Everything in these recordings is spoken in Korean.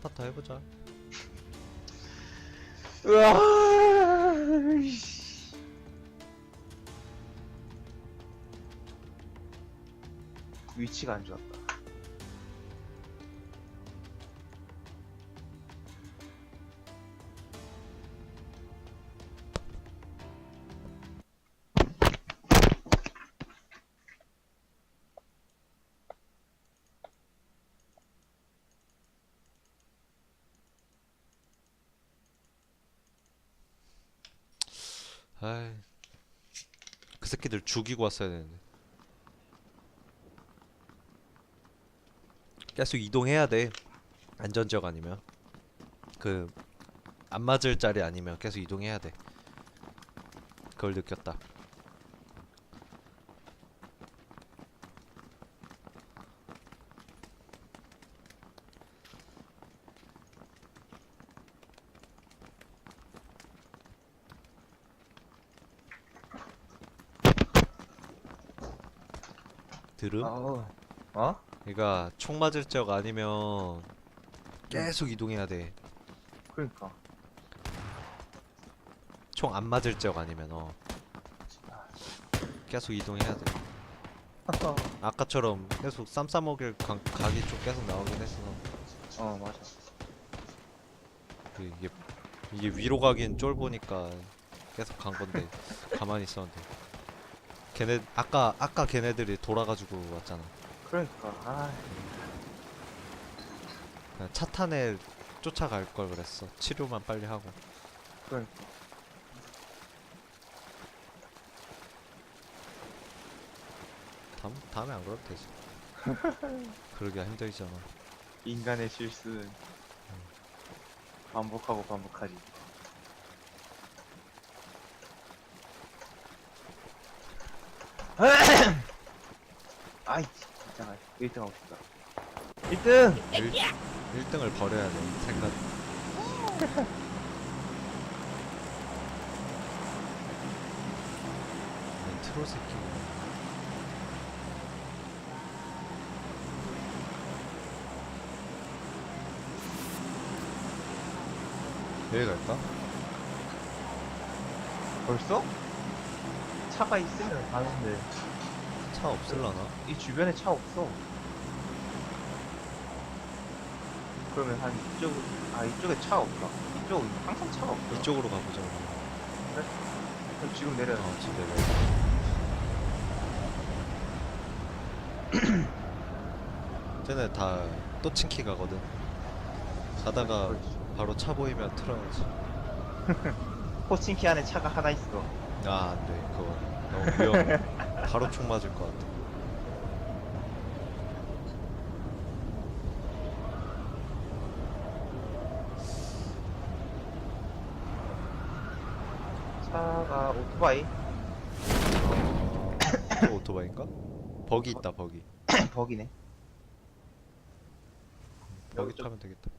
한 판 더 해보자. 으아. 위치가 안 좋았다. 죽이고 왔어야 되는데. 계속 이동해야 돼. 안전지역 아니면 그 안 맞을 자리 아니면 계속 이동해야 돼. 그걸 느꼈다. 들음? 아우. 어? 그러니까 총 맞을 지역 아니면 계속 이동해야 돼. 그러니까. 총 안 맞을 지역 아니면 어 계속 이동해야 돼. 아까처럼 계속 쌈 싸먹일 강- 각이 좀 계속 나오긴 했어. 어, 맞아. 그 이게 이게 위로 가긴 쫄보니까 계속 간 건데 가만히 있었는데 걔네 아까 아까 걔네들이 돌아가지고 왔잖아. 그러니까. 아, 그냥 차 탄에 쫓아갈 걸 그랬어. 치료만 빨리 하고. 그러니까. 다음 다음에 안 그래도 되지. 그러기가 힘들잖아. 인간의 실수는 반복하고 반복하지. 아이, 진짜 1등 하고 싶다. 1등! 1, 1등을 버려야 돼. 생각. 이 트롤 새끼. 여기 갈까? 벌써? 차가 있으면 가는데 차 없을라나? 이 주변에 차 없어. 그러면 한 이쪽 아 이쪽에 차 없다. 이쪽 항상 차가 없어. 이쪽으로 가보자. 우리. 그럼 지금 내려. 어, 지금 내려. 쟤네 다 또 친키 가거든. 가다가 그렇지. 바로 차 보이면 틀어야지. 포칭키 안에 차가 하나 있어. 아, 안 돼. 그거 너무 위험해. 바로 총 맞을 것 같아. 차가 오토바이 어, 또 오토바이인가? 버기 있다, 버기. 버기네. 버기 타면 되겠다.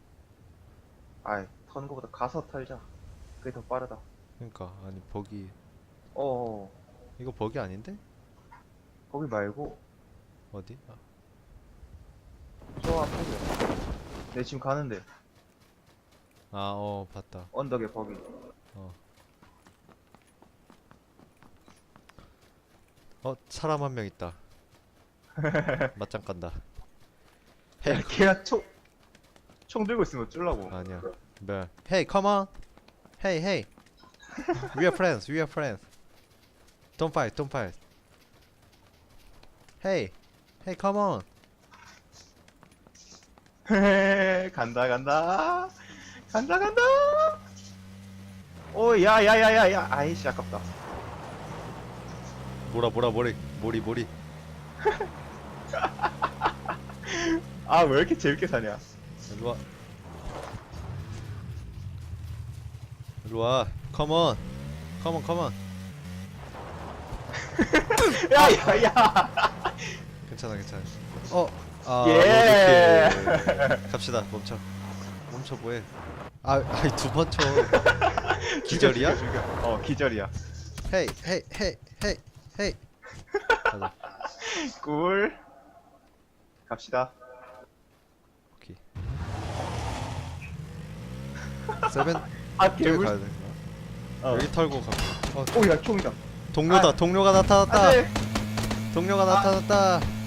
아이 터는 거보다 가서 털자. 그게 더 빠르다. 그러니까 아니 버기 어 이거 버기 아닌데? 거기 말고 어디? 아, 저 앞에. 내 지금 가는데 아, 어, 봤다. 언덕에 버기. 어. 어, 사람 한 명 있다. 맞짱 간다. 헤이, 걔가 총, 총 들고 있으면 어쩌려고. 아니야. 뭐? Hey, come on. Hey, hey. We are friends. We are friends. Don't fight. Don't fight. Hey. Hey, come on. 간다 간다 간다 간다 오 야야야야야 아이씨 아깝다 뭐라 뭐라 머리 머리 머리. 아 왜 이렇게 재밌게 사냐 일로 와. 일로 와. Come on. Come on, come on. 야야야 괜찮아, 괜찮아. 어. 아, 예. 로드킬. 갑시다. 멈춰. 멈춰 뭐해? 아, 아이 두번 쳐. 기절이야? 어 기절이야 헤이, 헤이, 헤이, 헤이, 헤이. 가자. 꿀 갑시다 오케이. 세븐 아. 가야 돼. 어. 여기 털고 가. 어, 오야 총이다. 동료다. 아. 동료가 나타났다. 안돼. 동료가 나타났다.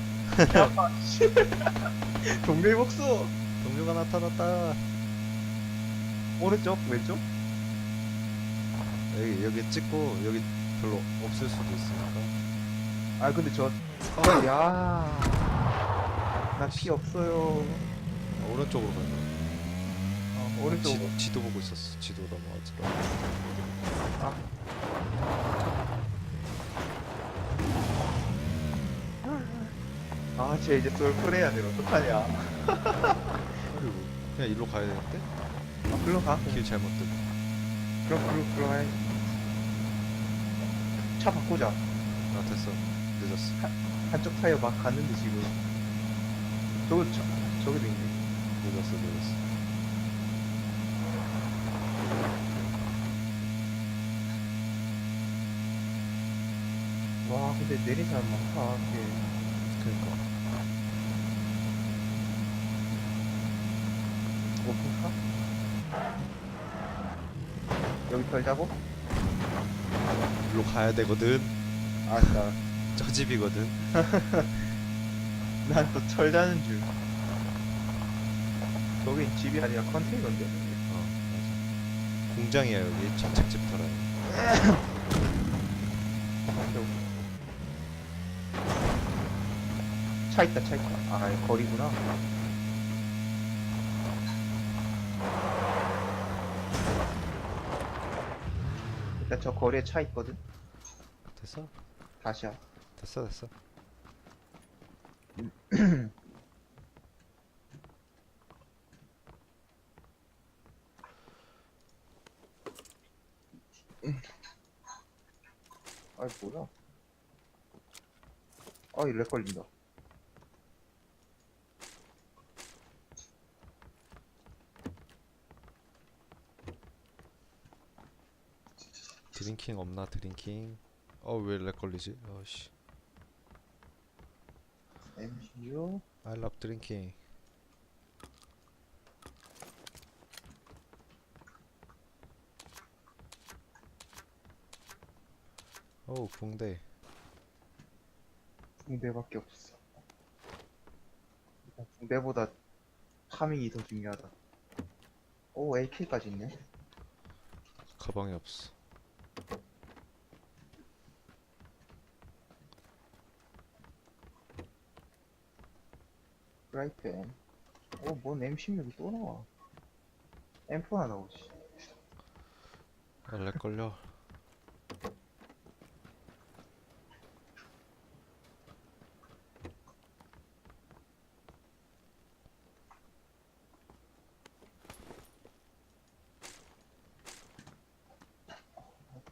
동료의 복수. 동료가 나타났다. 오른쪽 왼쪽. 여기 여기 찍고 여기 별로 없을 수도 있으니까. 아 근데 저. 어, 야. 나 피 없어요. 아, 오른쪽으로 가야 돼. 어, 오른쪽으로. 지, 지도 보고 있었어. 지도 넘어가지라. 아, 쟤 이제 솔플 해야 돼. 어떡하냐. 그리고 그냥 일로 가야 되는데 아, 글로 가. 길 잘못 뜨고. 그럼 글로 글로 가야지. 차 바꾸자. 아 됐어. 늦었어. 한쪽 타이어 막 갔는데 지금. 저거 저, 저기도 있네. 늦었어. 늦었어. 와, 근데 내린 사람 많다. 이게. 그러니까. 오픈카? 여기 털자고? 일로 가야 되거든. 아, 나, 저 집이거든. 난또 철자는 줄. 저긴 집이 아니라 컨테이너인데? 어 맞아. 공장이야 여기 저택집 털어요. 차 있다, 차 있다. 아, 거리구나. 일단 저 거리에 차 있거든? 됐어? 다시야. 됐어 됐어. 아이, 뭐야. 아, 이 렉 걸린다. 드링킹 없나 드링킹? 어왜 렉 걸리지? 어씨. MCU? I love drinking. 어우 붕대. 붕대밖에 없어. 일단 붕대보다 파밍이 더 중요하다. 오, AK까지 있네. 가방이 없어. 프라이팬. 오, 뭔 M16이 또 나와. M4 하나 나오지. 아, 렉 걸려.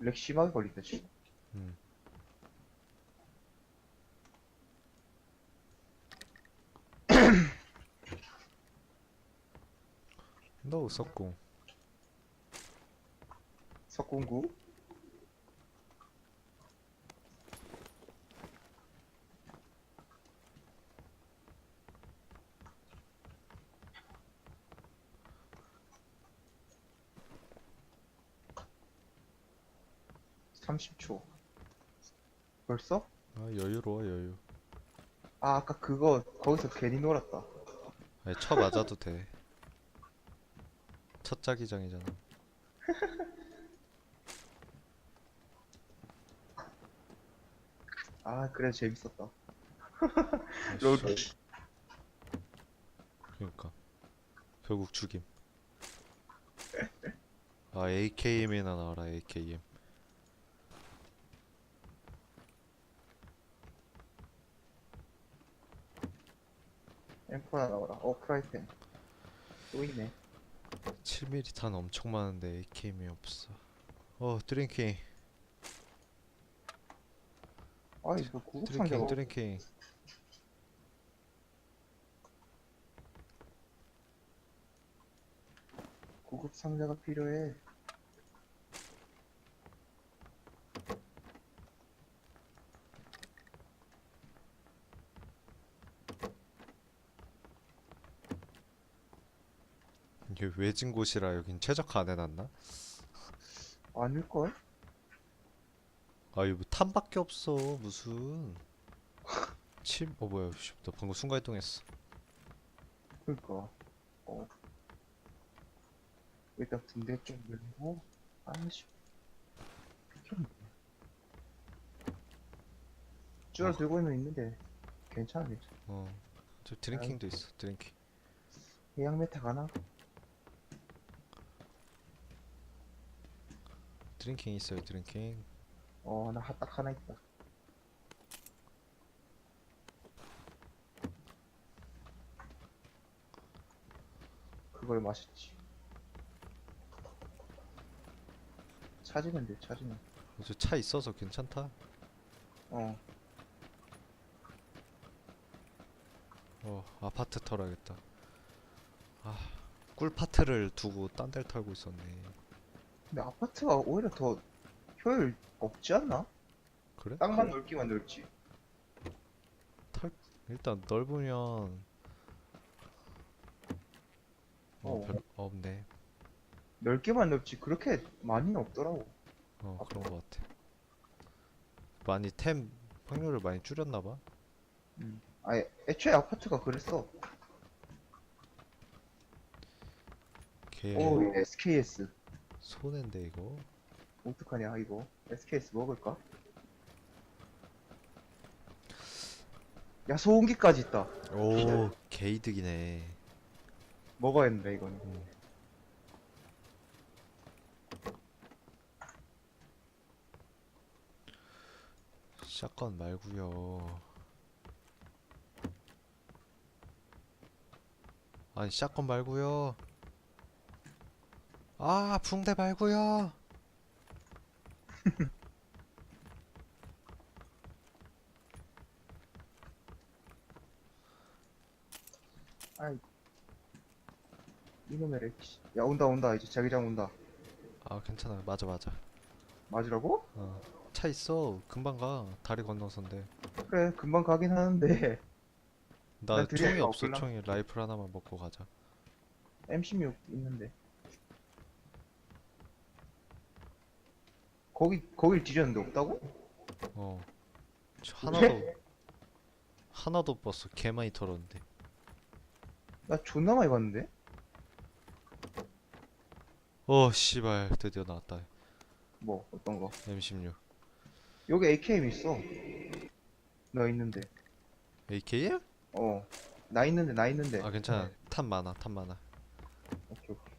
렉 심하게 걸린다, 지금. 음. 너 웃었고. 석궁구? (30초) 벌써? 아 여유로워 여유. 아 아까 그거 거기서 괜히 놀았다 아니 쳐 맞아도 돼. 첫 자기장이잖아. 아 그래 재밌었다 아이씨. 롤 그러니까 결국 죽임. 아 AKM이나 나와라 AKM. 엠포나 나와라 어 프라이팬 또 있네 7mm 탄 엄청 많은데 AKM이 없어. 어 드링킹 아 이거 구급 드링킹 상자가 드링킹. 구급 상자가 필요해 외진 곳이라 여긴 최적화 안 해놨나? 아닐걸? 아 이거 뭐 탐밖에 없어 무슨. 침? 어 뭐야 씨, 나 방금 순간이동했어. 그니까. 어. 일단 군대 좀 밀고 아씨. 쭈를 들고는 있는데 괜찮아 괜찮아. 어 저 드링킹도 있어 드링킹. 해양 메타 가나? 드링킹 있어요 드링킹. 어나 딱 하나 있다. 그걸 마셨지. 찾으면 돼 찾으면 저차 있어서 괜찮다. 어. 어 아파트 털어야겠다. 아 꿀파트를 두고 딴 데를 털고 있었네 근데 아파트가 오히려 더 효율 없지 않나? 그래? 땅만 넓기만 넓지. 일단 넓으면 어, 어. 별로 없네. 넓기만 넓지 그렇게 많이는 없더라고. 어 그런 거 같아. 많이 템 확률을 많이 줄였나봐. 아예 애초에 아파트가 그랬어. 걔오 SKS 손해인데 이거? 어떡하냐 이거? SKS 먹을까? 야 소음기까지 있다. 오 개이득이네. 먹어야 된다 이거는. 음. 샷건 말고요. 아니 샷건 말고요 아 붕대 말고요. 이놈의 렉시 야 온다 온다. 이제 자기장 온다. 아 괜찮아. 맞아 맞아. 맞으라고? 어. 차 있어. 금방 가. 다리 건너서인데. 그래 금방 가긴 하는데. 나난 총이 거 없어. 총이 라이플 하나만 먹고 가자. M16 있는데 거기 거길 뒤졌는데 없다고? 어. 저 하나도 하나도 못 봤어. 개 많이 털었는데. 나 존나 많이 봤는데? 어 씨발. 드디어 나왔다. 뭐 어떤 거? M16. 여기 AKM 있어. 나 있는데. AKM? 어. 나 있는데 나 있는데. 아 괜찮아. 탄 많아 탄 많아. 오케이 오케이.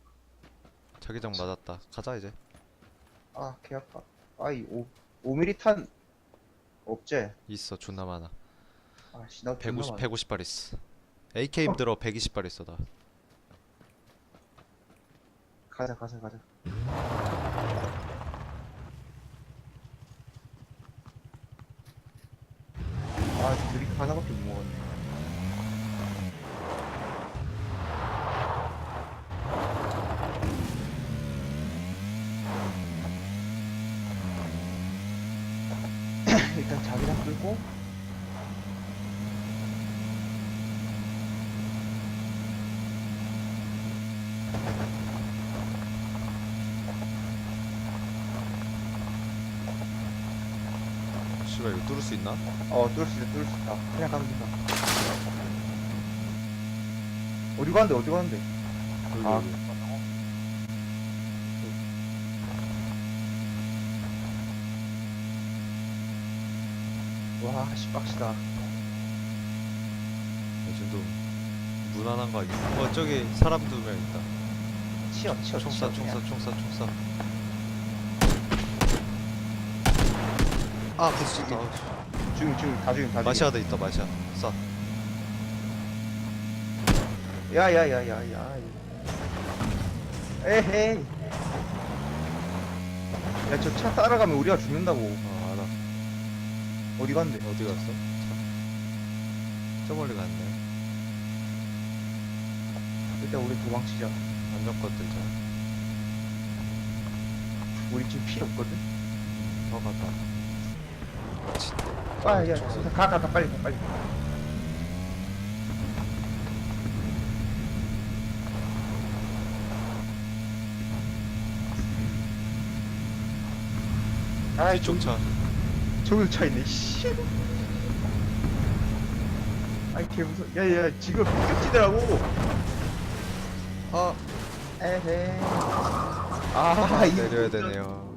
자기장 맞았다. 가자 이제 아 개 아파. 아이 5 5mm 탄 없지? 있어 존나 많아. 아씨 나 150 150발 있어. AKM 어. 들어 120발 있어 나. 가자 가자 가자. 아 둘이 하나밖에 못 먹었네 일단 자기장 끌고 씨발 이거 뚫을 수 있나? 어 뚫을 수 있다 뚫을 수 있다. 그냥 가면 된다. 어디 가는데 어디 가는데? 여기 아. 여기. 와 씨 빡시다. 요즘도 무난한 거 아니야? 어 저기 사람 두 명 있다. 치어 치어 총사 총사. 총사 총사 아 부딪혔다. 죽임 죽임 다 죽임 다 죽임 마시아도 있다 마시아. 쏴 야야야야야. 에헤이. 야 저 차 따라가면 우리가 죽는다고. 어 알아. 어디 간대 어디 갔어? 차. 저 멀리 갔네. 일단 우리 도망치자. 안정권 들자 우리 지금 필요 없거든? 더 치- 아, 야, 가, 가, 가, 빨리, 가, 빨리. 아이, 쫑차. 저기 차 있네, 씨. 아이, 개 무서 야, 야, 지금 비격지더라고. 어, 에헤. 아, 아, 이- 내려야 되네요.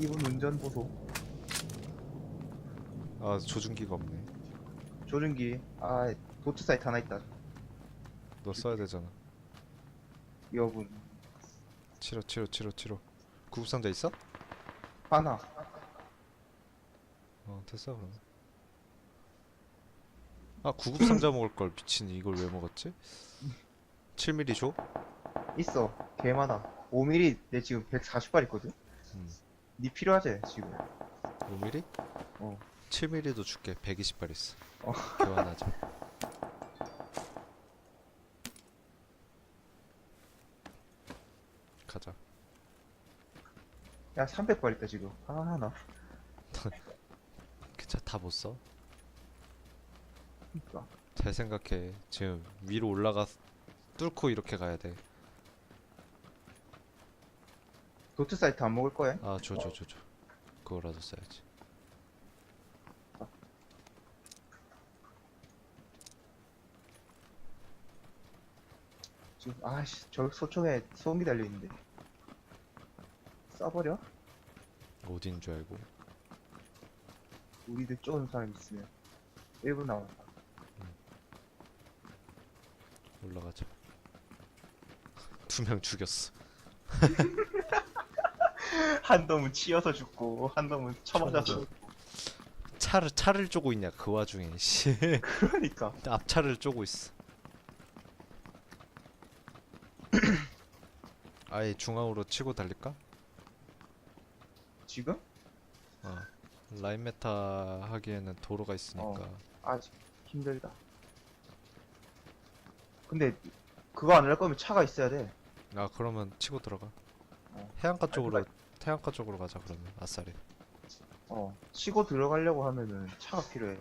이분 운전 보소. 아 조준기가 없네. 조준기. 아 도트 사이트 하나 있다. 너 써야 되잖아. 여분. 치료 치료 치료 치료. 구급상자 있어? 하나. 어 됐어 그러면 아 구급상자 먹을 걸 미친. 이걸 왜 먹었지? 7mm 줘? 있어. 개 많아. 5mm 내 지금 140발 있거든? 음. 니 필요하지 지금. 5mm? 어. 7mm도 줄게. 120발 있어. 어. 교환하자. 가자. 야 300발 있다 지금. 아나. 그차 다 못 써? 그니까. 잘 생각해. 지금 위로 올라가 뚫고 이렇게 가야 도트 사이트 안 먹을 거야? 줘줘 줘 그거라도 써야지. 지금 아씨 저 소총에 소음기 달려 있는데. 쏴버려? 어딘 줄 알고. 우리들 쪼는 사람 있으면 1분 남았다 올라가자. 두 명 죽였어 한 놈은 치여서 죽고 한 놈은 쳐맞아서 쳐맞아. 차를 차를 쪼고 있냐 그 와중에 씨 그러니까 앞차를 쪼고 있어 아예 중앙으로 치고 달릴까? 지금? 어 라인 메타 하기에는 도로가 있으니까 어. 아직 힘들다 근데 그거 안 할 거면 차가 있어야 돼 아 그러면 치고 들어가 어. 해안가 쪽으로. 해안가 쪽으로 가자 그러면 아싸리 어, 치고 들어가려고 하면은 차가 필요해. 야,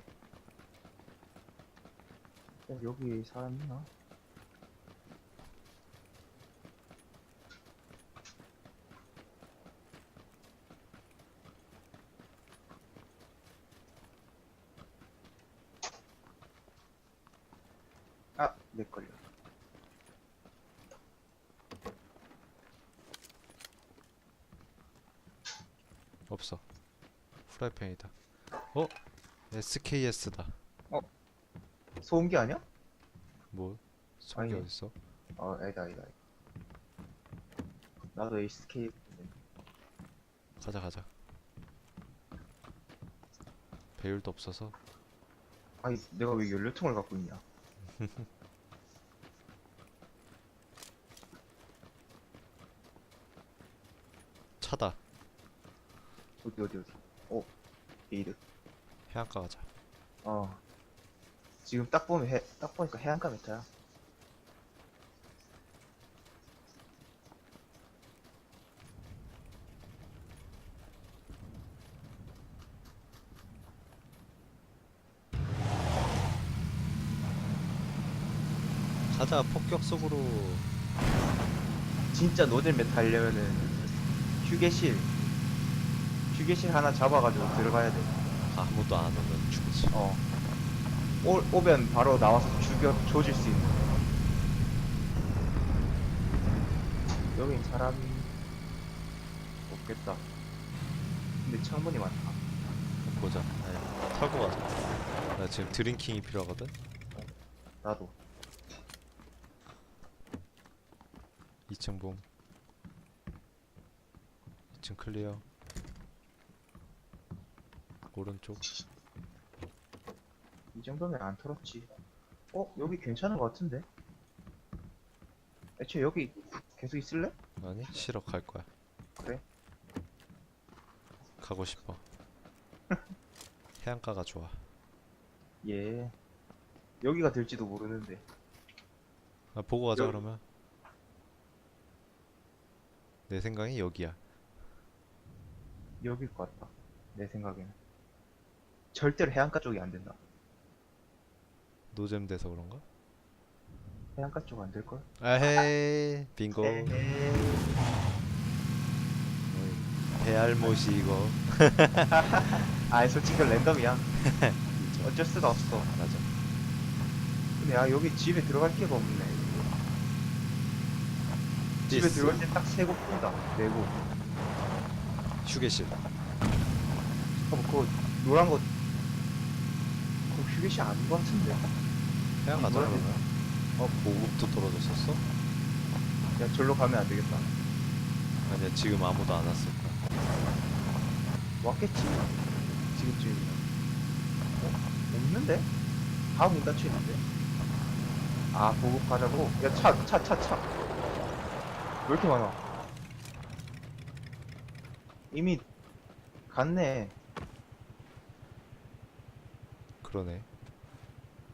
여기 사람 있나? 아, 내 걸려. 없어 프라이팬이다 어? SKS다 소음기 아니야? 뭐? 아니네. 어딨어? 어, 아니다, 아니다. 나도 SK. 가자 가자 배율도 없어서 아니, 내가 왜 연료통을 갖고 있냐? 차다 어디, 어디, 어디. 어, 에이드. 해안가 가자 어. 지금 딱 보면 해, 딱 보니까 해안가 메타야. 가자 폭격 속으로 진짜 노잼 메타 하려면은 휴게실 휴게실 하나 잡아가지고 들어가야 돼. 아무도 안 오면 죽지 어. 오, 오면 바로 나와서 죽여 조질 수 있는. 여긴 사람이 없겠다. 근데 창문이 많다. 보자 아니, 타고 가자 나 지금 드링킹이 필요하거든? 나도. 2층 봄 2층 클리어 오른쪽 이 정도면 안 털었지. 어? 여기 괜찮은 것 같은데? 애초에 여기 계속 있을래? 아니 싫어 갈 거야 그래? 가고 싶어 해안가가 좋아 예. 여기가 될지도 모르는데. 아 보고 가자 여기- 그러면 내 생각엔 여기야 여길 것 같다. 내 생각에는. 절대로 해안가 쪽이 안 된다. 노잼 돼서 그런가? 해안가 쪽 안 될걸? 아헤이 빙고 에헤이. 어이, 배알못이 이거 아 솔직히 이건 랜덤이야 어쩔 수가 없어 맞아 근데 아 여기 집에 들어갈 데가 없네 집에 디스. 들어갈 때 딱 세 곳 뿐이다 네 곳 휴게실 잠깐만 그거 노란 거 휴게실 아닌 것 같은데. 그냥 가자 뭐야, 그러면 어 보급도 떨어졌었어? 야 절로 가면 안 되겠다. 아니야 지금 아무도 안 왔을 거야. 왔겠지? 지금쯤이면 어? 없는데? 다문 닫혀 있는데? 아 보급 가자고? 야 차 차 차 차. 왜 이렇게 많아? 이미 갔네. 그러네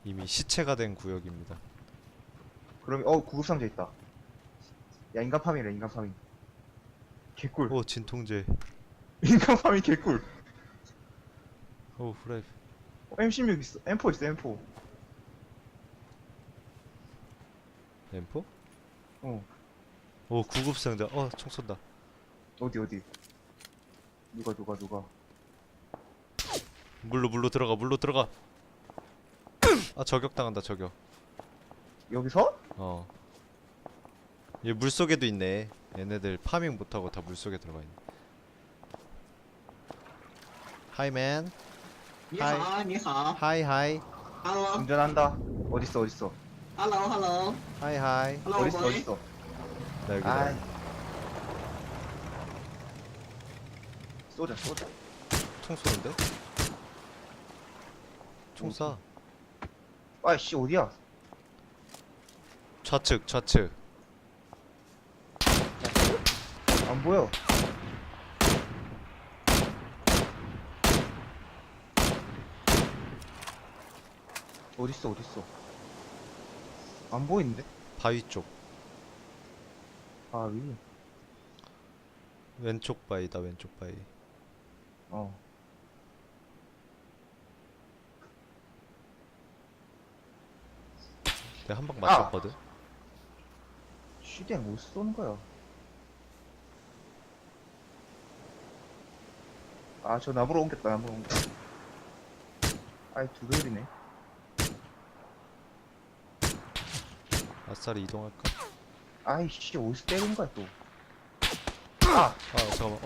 이미 시체가 된 구역입니다. 그럼 어 구급상자 있다. 야 인간 파밍이래 인간 파밍. 개꿀. 오 진통제. 인간 파밍 개꿀. 오 후라이. 어, M16 있어. M4 있어 M4 엠포? 어. 오 구급상자. 어총 쏜다. 어디 어디? 누가 누가 누가? 물로 물로 들어가 물로 들어가 아 저격당한다 저격 여기서? 어. 얘 물속에도 있네. 얘네들 파밍 못하고 다 물속에 들어가 있네. 하이 맨. 你好啊，你好 하이 하이. ，Hello 운전한다 어딨어 어딨어 Hello Hello 하이 하이. Hello 어딨어 boy 어딨어 나 여기다. 아이 쏘자 쏘자 총 쏘는데? 총 쏴. 아이씨 어디야 좌측 좌측. 안 보여 어딨어 어딨어 안 보이는데? 바위 쪽. 아 위. 왼쪽 바위다 왼쪽 바위. 어 내가 한 방 맞췄거든. 쉬댕 못 쏘는 거야 아 저 나무로 옮겼다 나무로 옮겼다 아이 두 배율이네 아싸리 이동할까? 아이씨 어디서 때린 거야 또 아! 아 잠깐만. 어.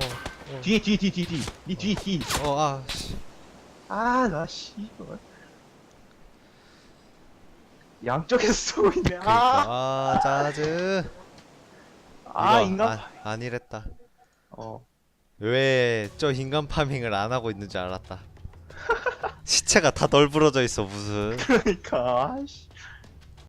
어. 뒤에 뒤에 뒤에 뒤에 뒤에 니 뒤에 뒤에 어 아. 씨. 아 나 씨발 양쪽에서 쏘고 있네 아, 그러니까 아 짜즈. 아 이거 인간 아, 아니랬다. 어 왜 저 인간 파밍을 안 하고 있는지 알았다. 시체가 다 널브러져 있어 무슨. 그러니까 아이씨